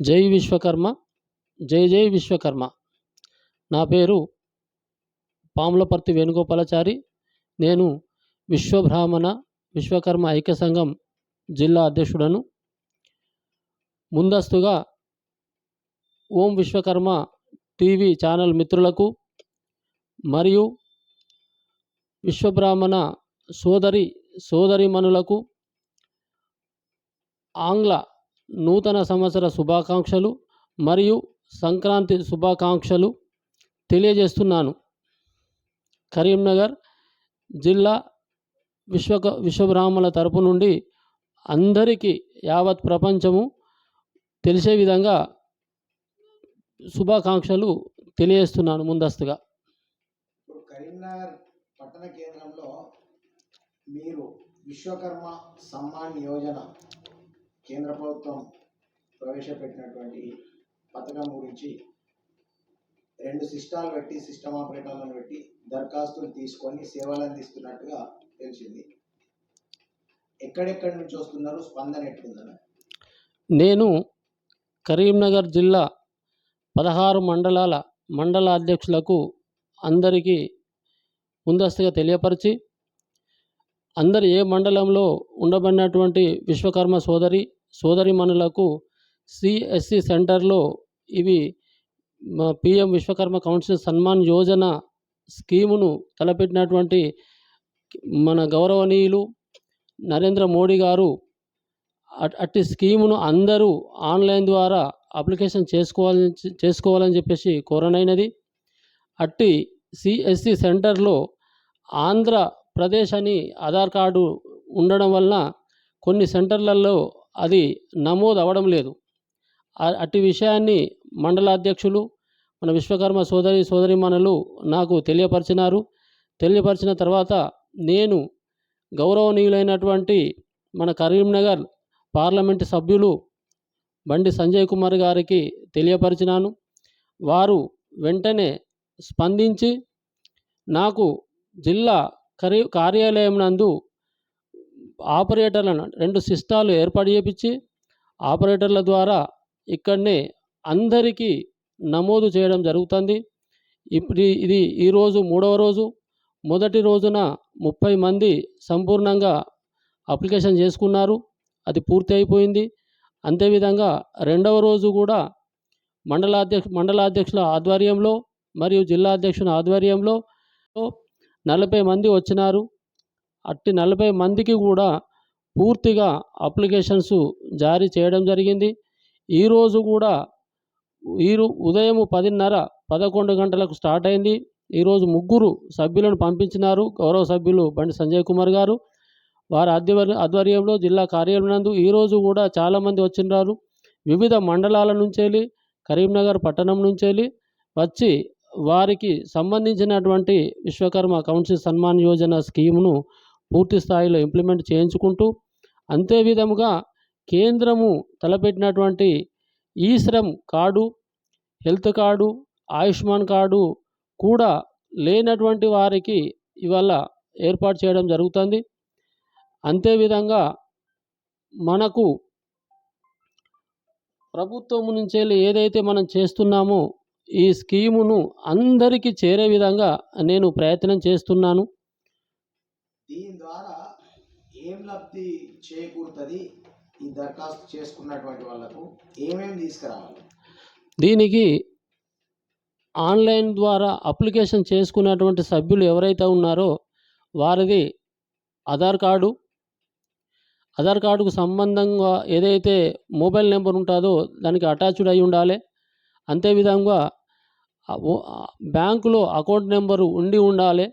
జై విశ్వకర్మ జై జై విశ్వకర్మ. నా పేరు పాములపర్తి వేణుగోపాలాచారి. నేను విశ్వబ్రాహ్మణ విశ్వకర్మ ఐక్య సంఘం జిల్లా అధ్యక్షుడను. ముందస్తుగా ఓం విశ్వకర్మ టీవీ ఛానల్ మిత్రులకు మరియు విశ్వబ్రాహ్మణ సోదరి సోదరిమణులకు ఆంగ్ల నూతన సంవత్సర శుభాకాంక్షలు మరియు సంక్రాంతి శుభాకాంక్షలు తెలియజేస్తున్నాను. కరీంనగర్ జిల్లా విశ్వక విశ్వబ్రాహ్మణుల తరపు నుండి అందరికీ యావత్ ప్రపంచము తెలిసే విధంగా శుభాకాంక్షలు తెలియజేస్తున్నాను ముందస్తుగా. కరీంనగర్ పట్టణ కేంద్రంలో మీరు విశ్వకర్మ సమ్మాన్ యోజన కేంద్ర ప్రభుత్వం ప్రవేశపెట్టినటువంటి పథకం గురించి రెండు సిస్టాలు పెట్టి సిస్టమ్ ఆపరేటర్లను పెట్టి దరఖాస్తులు తీసుకొని సేవలు అందిస్తున్నట్టుగా తెలిసింది. ఎక్కడెక్కడి నుంచి వస్తున్నారు? స్పందన ఎట్లుందని నేను కరీంనగర్ జిల్లా పదహారు మండలాల మండల అధ్యక్షులకు అందరికీ ముందస్తుగా తెలియపరిచి అందరు ఏ మండలంలో ఉండబడినటువంటి విశ్వకర్మ సోదరి సోదరిమణులకు సిఎస్సి సెంటర్లో ఇవి పిఎం విశ్వకర్మ కౌన్సిల్ సన్మాన్ యోజన స్కీమును తలపెట్టినటువంటి మన గౌరవనీయులు నరేంద్ర మోడీ గారు అట్- అట్టి స్కీమును అందరూ ఆన్లైన్ ద్వారా అప్లికేషన్ చేసుకోవాలని చేసుకోవాలని చెప్పేసి కోరనైనది. అట్టి సిఎస్సి సెంటర్లో ఆంధ్రప్రదేశ్ అని ఆధార్ కార్డు ఉండడం వలన కొన్ని సెంటర్లలో అది నమోదు అవ్వడం లేదు అట్టి విషయాన్ని మండలాధ్యక్షులు మన విశ్వకర్మ సోదరి సోదరిమణులు నాకు తెలియపరిచినారు. తెలియపరిచిన తర్వాత నేను గౌరవనీయులైనటువంటి మన కరీంనగర్ పార్లమెంటు సభ్యులు బండి సంజయ్ కుమార్ గారికి తెలియపరిచినాను. వారు వెంటనే స్పందించి నాకు జిల్లా కరీ కార్యాలయం నందు ఆపరేటర్లను రెండు సిస్టాలు ఏర్పాటు చేపించి ఆపరేటర్ల ద్వారా ఇక్కడనే అందరికీ నమోదు చేయడం జరుగుతుంది. ఇప్పుడు ఇది ఈరోజు మూడవ రోజు. మొదటి రోజున ముప్పై మంది సంపూర్ణంగా అప్లికేషన్ చేసుకున్నారు. అది పూర్తి అయిపోయింది. అంతేవిధంగా రెండవ రోజు కూడా మండలాధ్యక్ష మండలాధ్యక్షుల ఆధ్వర్యంలో మరియు జిల్లా అధ్యక్షుల ఆధ్వర్యంలో నలభై మంది వచ్చినారు. అట్టి నలభై మందికి కూడా పూర్తిగా అప్లికేషన్స్ జారీ చేయడం జరిగింది. ఈరోజు కూడా ఈరు ఉదయం పదిన్నర పదకొండు గంటలకు స్టార్ట్ అయింది. ఈరోజు ముగ్గురు సభ్యులను పంపించినారు. గౌరవ సభ్యులు బండి సంజయ్ కుమార్ గారు వారి ఆధ్వర్య ఆధ్వర్యంలో జిల్లా కార్యాలయం నందు ఈరోజు కూడా చాలామంది వచ్చినారు వివిధ మండలాల నుంచి కరీంనగర్ పట్టణం నుంచి వచ్చి వారికి సంబంధించినటువంటి విశ్వకర్మ కౌన్సిల్ సన్మాన్ యోజన స్కీమ్ను పూర్తి స్థాయిలో ఇంప్లిమెంట్ చేయించుకుంటూ అంతే విధముగా కేంద్రము తలపెట్టినటువంటి ఈ Shram card health card Ayushman card కూడా లేనటువంటి వారికి ఇవాళ ఏర్పాటు చేయడం జరుగుతుంది. అంతేవిధంగా మనకు ప్రభుత్వం నుంచి ఏదైతే మనం చేస్తున్నామో ఈ స్కీమును అందరికీ చేరే విధంగా నేను ప్రయత్నం చేస్తున్నాను. దీని ద్వారా ఏం లబ్ధి చేకూరుతుంది? ఈ దరఖాస్తు చేసుకున్నటువంటి వాళ్ళకు ఏమేమి తీసుకురావాలి? దీనికి ఆన్లైన్ ద్వారా అప్లికేషన్ చేసుకున్నటువంటి సభ్యులు ఎవరైతే ఉన్నారో వారిది ఆధార్ కార్డు. ఆధార్ కార్డుకు సంబంధంగా ఏదైతే మొబైల్ నెంబర్ ఉంటుందో దానికి అటాచ్డ్ అయి ఉండాలి. అంతేవిధంగా బ్యాంకులో అకౌంట్ నెంబరు ఉండి ఉండాలి.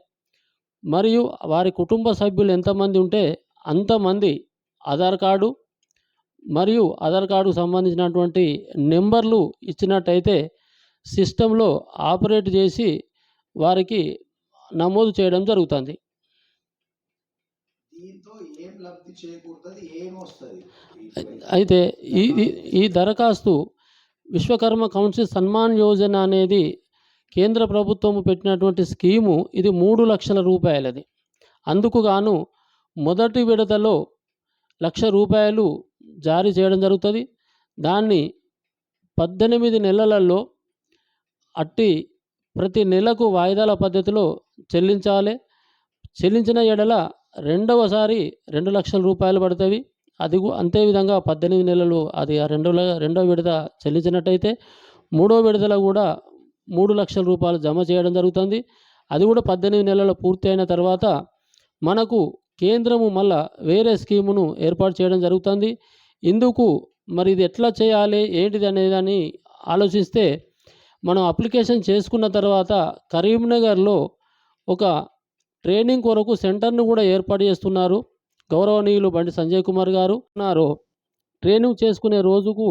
మరియు వారి కుటుంబ సభ్యులు ఎంతమంది ఉంటే అంతమంది ఆధార్ కార్డు మరియు ఆధార్ కార్డుకు సంబంధించినటువంటి నెంబర్లు ఇచ్చినట్టయితే సిస్టంలో ఆపరేట్ చేసి వారికి నమోదు చేయడం జరుగుతుంది. అయితే ఈ- ఈ దరఖాస్తు విశ్వకర్మ కౌన్సిల్ సన్మాన్ యోజన అనేది కేంద్ర ప్రభుత్వం పెట్టినటువంటి స్కీము ఇది మూడు లక్షల రూపాయలది. అందుకు గాను మొదటి విడతలో లక్ష రూపాయలు జారీ చేయడం జరుగుతుంది. దాన్ని పద్దెనిమిది నెలలలో అట్టి ప్రతి నెలకు వాయిదాల పద్ధతిలో చెల్లించాలి. చెల్లించిన ఎడల రెండవసారి రెండు లక్షల రూపాయలు పడుతుంది అది అంతే విధంగా పద్దెనిమిది నెలలు అది ఆ రెండో ల- రెండో విడత చెల్లించినట్టయితే మూడో విడతలో కూడా మూడు లక్షల రూపాయలు జమ చేయడం జరుగుతుంది. అది కూడా పద్దెనిమిది నెలలు పూర్తి అయిన తర్వాత మనకు కేంద్రము మళ్ళా వేరే స్కీమును ఏర్పాటు చేయడం జరుగుతుంది. ఇందుకు మరి ఇది ఎట్లా చేయాలి ఏంటిది అనేదాన్ని ఆలోచిస్తే మనం అప్లికేషన్ చేసుకున్న తర్వాత కరీంనగర్లో ఒక ట్రైనింగ్ కొరకు సెంటర్ను కూడా ఏర్పాటు చేస్తున్నారు గౌరవనీయులు బండి సంజయ్ కుమార్ గారు. ఉన్నారు. ట్రైనింగ్ చేసుకునే రోజుకు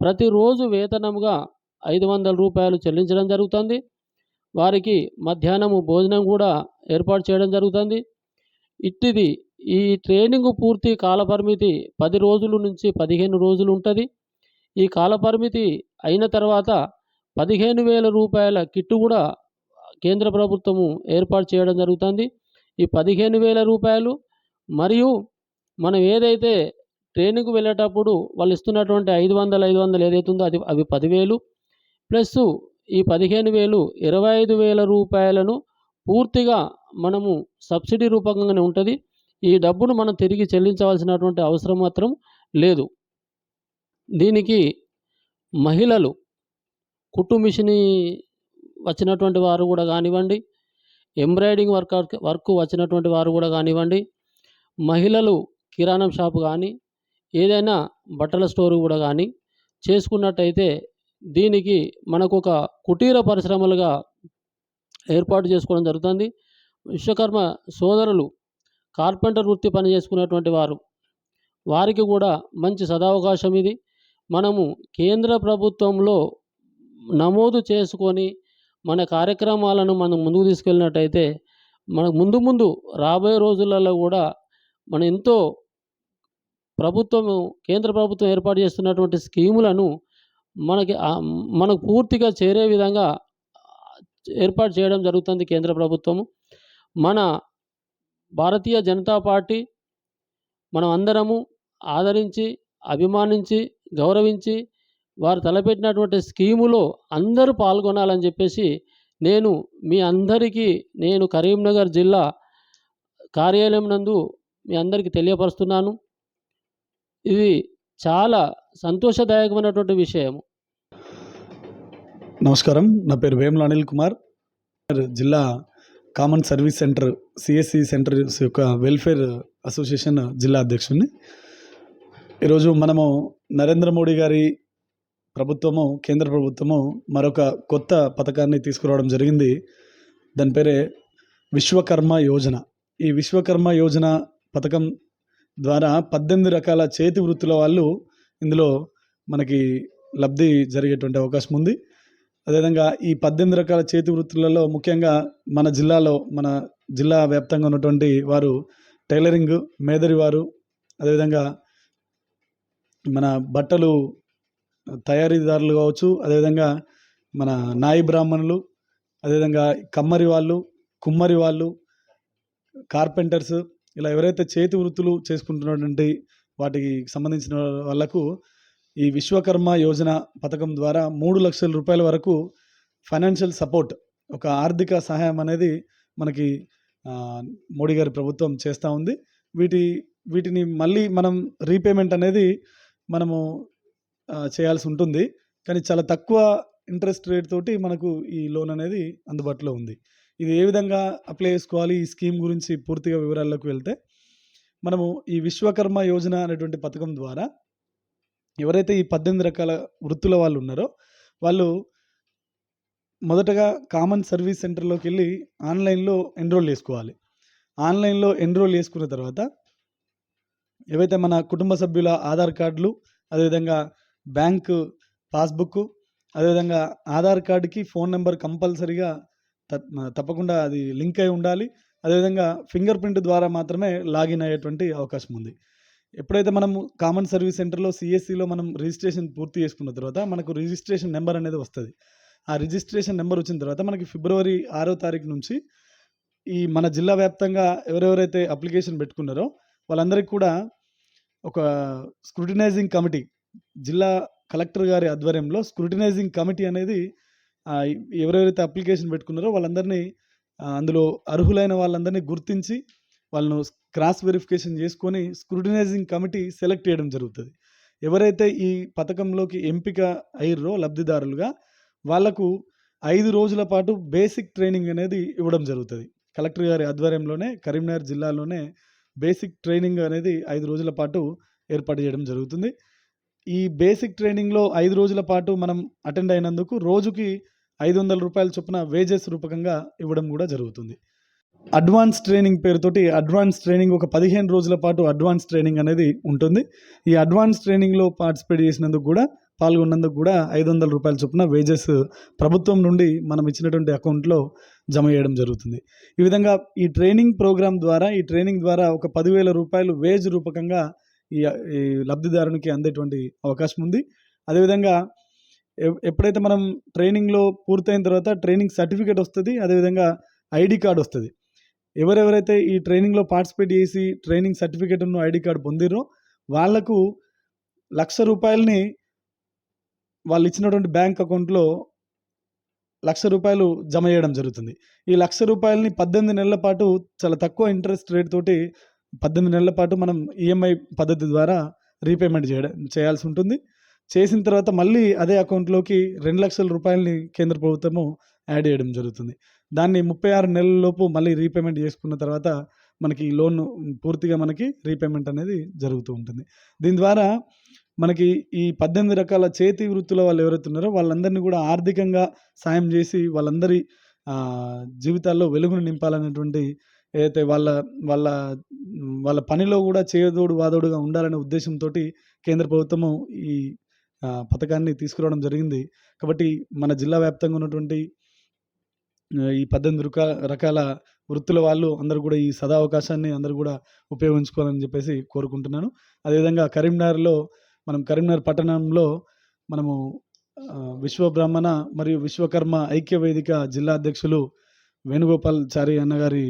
ప్రతిరోజు వేతనంగా ఐదు వందల రూపాయలు చెల్లించడం జరుగుతుంది. వారికి మధ్యాహ్నము భోజనం కూడా ఏర్పాటు చేయడం జరుగుతుంది. ఇట్టిది ఈ ట్రైనింగ్ పూర్తి కాలపరిమితి పది రోజుల నుంచి పదిహేను రోజులు ఉంటుంది. ఈ కాలపరిమితి అయిన తర్వాత పదిహేను వేల రూపాయల కిట్టు కూడా కేంద్ర ప్రభుత్వము ఏర్పాటు చేయడం జరుగుతుంది. ఈ పదిహేను వేల రూపాయలు మరియు మనం ఏదైతే ట్రైనింగ్కి వెళ్ళేటప్పుడు వాళ్ళు ఇస్తున్నటువంటి ఐదు వందలు ఐదు వందలు ఏదైతుందో అది అవి పదివేలు. ప్లస్ ఈ పదిహేను వేలు ఇరవై ఐదు వేల రూపాయలను పూర్తిగా మనము సబ్సిడీ రూపకంగానే ఉంటుంది. ఈ డబ్బును మనం తిరిగి చెల్లించవలసినటువంటి అవసరం మాత్రం లేదు. దీనికి మహిళలు కుట్టు మిషని వచ్చినటువంటి వారు కూడా కానివ్వండి ఎంబ్రాయిడింగ్ వర్క్ వర్క్ వచ్చినటువంటి వారు కూడా కానివ్వండి మహిళలు కిరాణం షాపు కానీ ఏదైనా బట్టల స్టోర్ కూడా కానీ చేసుకున్నట్టయితే దీనికి మనకు ఒక కుటీర పరిశ్రమలుగా ఏర్పాటు చేసుకోవడం జరుగుతుంది. విశ్వకర్మ సోదరులు కార్పెంటర్ వృత్తి పని చేసుకునేటువంటి వారు. వారికి కూడా మంచి సదావకాశం ఇది. మనము కేంద్ర ప్రభుత్వంలో నమోదు చేసుకొని మన కార్యక్రమాలను మనం ముందుకు తీసుకెళ్ళినట్టయితే మనకు ముందు ముందు రాబోయే రోజులలో కూడా మనం ఎంతో ప్రభుత్వము కేంద్ర ప్రభుత్వం ఏర్పాటు చేస్తున్నటువంటి స్కీములను మనకి మనకు పూర్తిగా చేరే విధంగా ఏర్పాటు చేయడం జరుగుతుంది కేంద్ర ప్రభుత్వము. మన భారతీయ జనతా పార్టీ మనం అందరము ఆదరించి అభిమానించి గౌరవించి వారు తలపెట్టినటువంటి స్కీములో అందరూ పాల్గొనాలని చెప్పేసి నేను మీ అందరికీ నేను కరీంనగర్ జిల్లా కార్యాలయం నందు మీ అందరికీ తెలియపరుస్తున్నాను. ఇది చాలా సంతోషదాయకమైనటువంటి విషయం నమస్కారం. నా పేరు వేముల అనిల్ కుమార్. జిల్లా common service center CSC center యొక్క వెల్ఫేర్ అసోసియేషన్ జిల్లా అధ్యక్షుడిని ఈరోజు మనము నరేంద్ర మోడీ గారి ప్రభుత్వము కేంద్ర ప్రభుత్వము మరొక కొత్త పథకాన్ని తీసుకురావడం జరిగింది. దాని పేరే విశ్వకర్మ యోజన. ఈ విశ్వకర్మ యోజన పథకం ద్వారా పద్దెనిమిది రకాల చేతి వృత్తుల వాళ్ళు ఇందులో మనకి లబ్ధి జరిగేటువంటి అవకాశం ఉంది. అదేవిధంగా ఈ పద్దెనిమిది రకాల చేతి వృత్తులలో ముఖ్యంగా మన జిల్లాలో మన జిల్లా వ్యాప్తంగా ఉన్నటువంటి వారు టైలరింగ్ మేదరి వారు అదేవిధంగా మన బట్టలు తయారీదారులు కావచ్చు అదేవిధంగా మన నాయి బ్రాహ్మణులు అదేవిధంగా కమ్మరి వాళ్ళు కుమ్మరి వాళ్ళు కార్పెంటర్స్ ఇలా ఎవరైతే చేతి వృత్తులు చేసుకుంటున్నటువంటి వాటికి సంబంధించిన వాళ్ళకు ఈ విశ్వకర్మ యోజన పథకం ద్వారా మూడు లక్షల రూపాయల వరకు ఫైనాన్షియల్ సపోర్ట్ ఒక ఆర్థిక సహాయం అనేది మనకి మోడీ గారి ప్రభుత్వం చేస్తూ ఉంది. వీటి వీటిని మళ్ళీ మనం రీపేమెంట్ అనేది మనము చేయాల్సి ఉంటుంది. కానీ చాలా తక్కువ ఇంట్రెస్ట్ రేట్ తోటి మనకు ఈ లోన్ అనేది అందుబాటులో ఉంది. ఇది ఏ విధంగా అప్లై చేసుకోవాలి? ఈ స్కీమ్ గురించి పూర్తిగా వివరాల్లోకి వెళ్తే మనము ఈ విశ్వకర్మ యోజన అనేటువంటి పథకం ద్వారా ఎవరైతే ఈ పద్దెనిమిది రకాల వృత్తుల వాళ్ళు ఉన్నారో వాళ్ళు మొదటగా కామన్ సర్వీస్ సెంటర్లోకి వెళ్ళి ఆన్లైన్లో ఎన్రోల్ చేసుకోవాలి. ఆన్లైన్లో ఎన్రోల్ చేసుకున్న తర్వాత ఏవైతే మన కుటుంబ సభ్యుల ఆధార్ కార్డులు అదేవిధంగా బ్యాంకు పాస్బుక్ అదేవిధంగా ఆధార్ కార్డుకి ఫోన్ నెంబర్ కంపల్సరీగా తప్పకుండా అది లింక్ అయి ఉండాలి. అదేవిధంగా ఫింగర్ ప్రింట్ ద్వారా మాత్రమే లాగిన్ అయ్యేటువంటి అవకాశం ఉంది. ఎప్పుడైతే మనం కామన్ సర్వీస్ సెంటర్లో సిఎస్సిలో మనం రిజిస్ట్రేషన్ పూర్తి చేసుకున్న తర్వాత మనకు రిజిస్ట్రేషన్ నెంబర్ అనేది వస్తుంది. ఆ రిజిస్ట్రేషన్ నెంబర్ వచ్చిన తర్వాత మనకి ఫిబ్రవరి ఆరో తారీఖు నుంచి ఈ మన జిల్లా వ్యాప్తంగా ఎవరెవరైతే అప్లికేషన్ పెట్టుకున్నారో వాళ్ళందరికీ కూడా ఒక స్క్రూటినైజింగ్ కమిటీ జిల్లా కలెక్టర్ గారి ఆధ్వర్యంలో స్క్రూటినైజింగ్ కమిటీ అనేది ఎవరెవరైతే అప్లికేషన్ పెట్టుకున్నారో వాళ్ళందరినీ అందులో అర్హులైన వాళ్ళందరినీ గుర్తించి వాళ్ళను క్రాస్ వెరిఫికేషన్ చేసుకొని స్క్రూటినైజింగ్ కమిటీ సెలెక్ట్ చేయడం జరుగుతుంది. ఎవరైతే ఈ పథకంలోకి ఎంపిక అయ్యారో లబ్ధిదారులుగా వాళ్ళకు ఐదు రోజుల పాటు బేసిక్ ట్రైనింగ్ అనేది ఇవ్వడం జరుగుతుంది. కలెక్టర్ గారి ఆధ్వర్యంలోనే కరీంనగర్ జిల్లాలోనే బేసిక్ ట్రైనింగ్ అనేది ఐదు రోజుల పాటు ఏర్పాటు చేయడం జరుగుతుంది. ఈ బేసిక్ ట్రైనింగ్లో ఐదు రోజుల పాటు మనం అటెండ్ అయినందుకు రోజుకి ఐదు వందల రూపాయల చొప్పున వేజెస్ రూపకంగా ఇవ్వడం కూడా జరుగుతుంది. అడ్వాన్స్ ట్రైనింగ్ పేరుతోటి అడ్వాన్స్ ట్రైనింగ్ ఒక పదిహేను రోజుల పాటు అడ్వాన్స్ ట్రైనింగ్ అనేది ఉంటుంది. ఈ అడ్వాన్స్ ట్రైనింగ్లో పార్టిసిపేట్ చేసినందుకు కూడా పాల్గొన్నందుకు కూడా ఐదు వందల రూపాయల చొప్పున వేజెస్ ప్రభుత్వం నుండి మనం ఇచ్చినటువంటి అకౌంట్లో జమ చేయడం జరుగుతుంది. ఈ విధంగా ఈ ట్రైనింగ్ ప్రోగ్రాం ద్వారా ఈ ట్రైనింగ్ ద్వారా ఒక పదివేల రూపాయలు వేజ్ రూపకంగా ఈ ఈ లబ్ధిదారునికి అందేటువంటి అవకాశం ఉంది. అదేవిధంగా ఎప్పుడైతే మనం ట్రైనింగ్లో పూర్తయిన తర్వాత ట్రైనింగ్ సర్టిఫికేట్ వస్తుంది అదేవిధంగా ఐడి కార్డు వస్తుంది. ఎవరెవరైతే ఈ ట్రైనింగ్లో పార్టిసిపేట్ చేసి ట్రైనింగ్ సర్టిఫికేట్ను ఐడి కార్డు పొందిరో వాళ్ళకు లక్ష రూపాయలని వాళ్ళు ఇచ్చినటువంటి బ్యాంక్ అకౌంట్లో లక్ష రూపాయలు జమ చేయడం జరుగుతుంది. ఈ లక్ష రూపాయలని పద్దెనిమిది నెలల పాటు చాలా తక్కువ ఇంట్రెస్ట్ రేట్ తోటి పద్దెనిమిది నెలల పాటు మనం ఈఎంఐ పద్ధతి ద్వారా రీపేమెంట్ చేయడం చేయాల్సి ఉంటుంది. చేసిన తర్వాత మళ్ళీ అదే అకౌంట్లోకి రెండు లక్షల రూపాయలని కేంద్ర ప్రభుత్వము యాడ్ చేయడం జరుగుతుంది. దాన్ని ముప్పై ఆరు నెలలలోపు మళ్ళీ రీపేమెంట్ చేసుకున్న తర్వాత మనకి ఈ లోన్ పూర్తిగా మనకి రీపేమెంట్ అనేది జరుగుతూ ఉంటుంది. దీని ద్వారా మనకి ఈ పద్దెనిమిది రకాల చేతి వృత్తుల వాళ్ళు ఎవరైతే ఉన్నారో వాళ్ళందరినీ కూడా ఆర్థికంగా సాయం చేసి వాళ్ళందరి జీవితాల్లో వెలుగును నింపాలనేటువంటి ఏదైతే వాళ్ళ వాళ్ళ వాళ్ళ పనిలో కూడా చేయదోడు వాదోడుగా ఉండాలనే ఉద్దేశంతో కేంద్ర ప్రభుత్వము ఈ పథకాన్ని తీసుకురావడం జరిగింది. కాబట్టి మన జిల్లా వ్యాప్తంగా ఉన్నటువంటి ఈ పద్దెనిమిది రకాల రకాల వృత్తుల వాళ్ళు అందరూ కూడా ఈ సదా అవకాశాన్ని అందరూ కూడా ఉపయోగించుకోవాలని చెప్పేసి కోరుకుంటున్నాను. అదేవిధంగా కరీంనగర్లో మనం కరీంనగర్ పట్టణంలో మనము విశ్వబ్రాహ్మణ విశ్వ బ్రాహ్మణ మరియు విశ్వకర్మ ఐక్య వేదిక జిల్లా అధ్యక్షులు వేణుగోపాల్ చారి అన్నగారి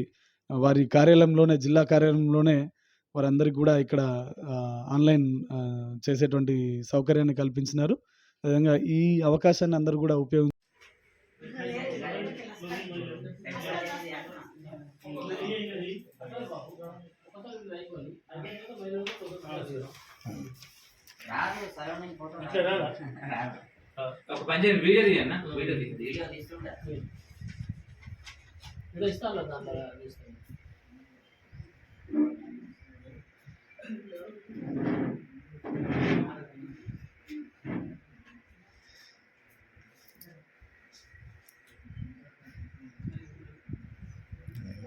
వారి కార్యాలయంలోనే జిల్లా కార్యాలయంలోనే వారందరికీ కూడా ఇక్కడ ఆన్లైన్ చేసేటువంటి సౌకర్యాన్ని కల్పించినారు. అదేవిధంగా ఈ అవకాశాన్ని అందరూ కూడా ఉపయోగ ఒక వీడియో తీయన్న వీడియో తీయండి. వీడియో ఇస్తాను దాంట్లో